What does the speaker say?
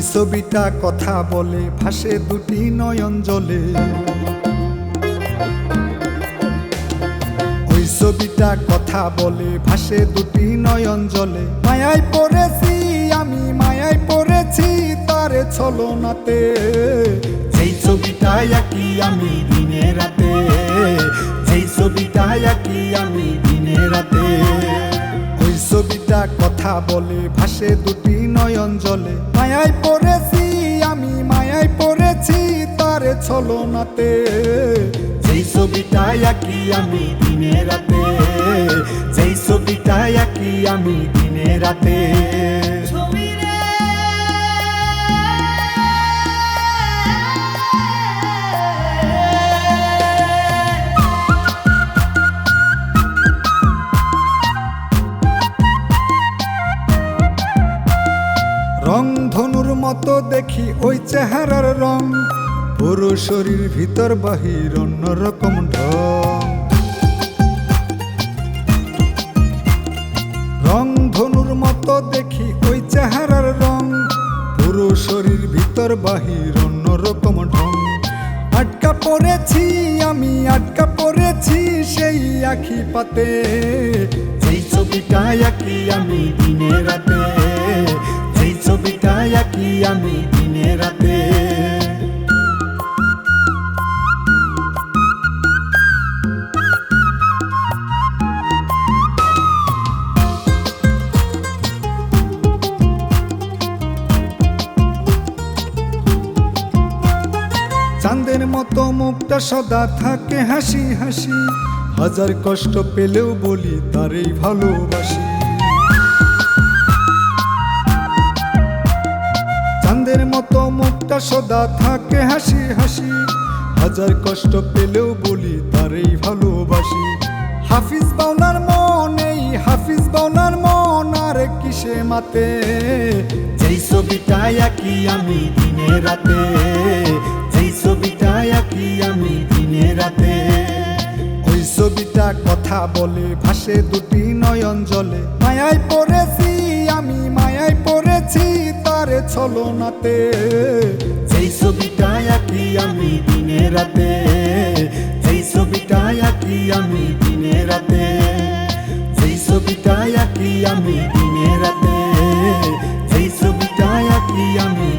ছবিটা কথা বলে, ভাসে দুটি নয়ন জলে ওই ছবিটা কথা বলে, ভাসে দুটি নয়ন জলে মায়ায় পড়েছি আমি, মায়ায় পড়েছি তারে ছলনাতে। যেই ছবিটা আঁকি আমি দিনে রাতে, যেই ছবিটা আঁকি আমি কথা বলে, ভাসে দুটি নয়ন জলে। মায়ায় পড়েছি আমি, মায়ায় পড়েছি তারে ছলনাতে। সেই ছবিটা একই আমি দিনে রাতে, যেই ছবিটা আঁকি আমি দিনে রাতে। রং ধনুর মতো দেখি ওই চেহারার রং। পুরো শরীর ভিতর বাহির অন্যরকম ঢং। রং ধনুর মতো দেখি ওই চেহারার রং। পুরো শরীর ভিতর বাহির অন্যরকম ঢং। আটকা পড়েছি আমি, আটকা পড়েছি সেই আখি পাতে। যেই ছবিটা আঁকি আমি দিনে রাতে। আমি দিনে রাতে। চাঁদের মতো মুখটা সদা থাকে হাসি হাসি। হাজার কষ্ট পেলেও বলি, তারই ভালোবাসি। সদা থাকে হাসি হাসি। হাজার কষ্ট পেলেও বলি তারই ভালোবাসি। হাফিজ বাউলার মন হাফিজ বাউলার মন আর কিসে মাতে? যেই ছবিটা আঁকি আমি দিনে রাতে, যেই ছবিটা আঁকি আমি দিনে রাতে। ওই ছবিটা কথা বলে, ভাসে দুটি নয়ন জলে, মায়ায় পড়েছি ছলনাতে সেই ছবিটা আঁকি আমি দিনে রাতে সেই ছবিটা আঁকি আমি দিনে রাতে সেই ছবিটা আঁকি আমি দিনে রাতে সেই ছবিটা আঁকি আমি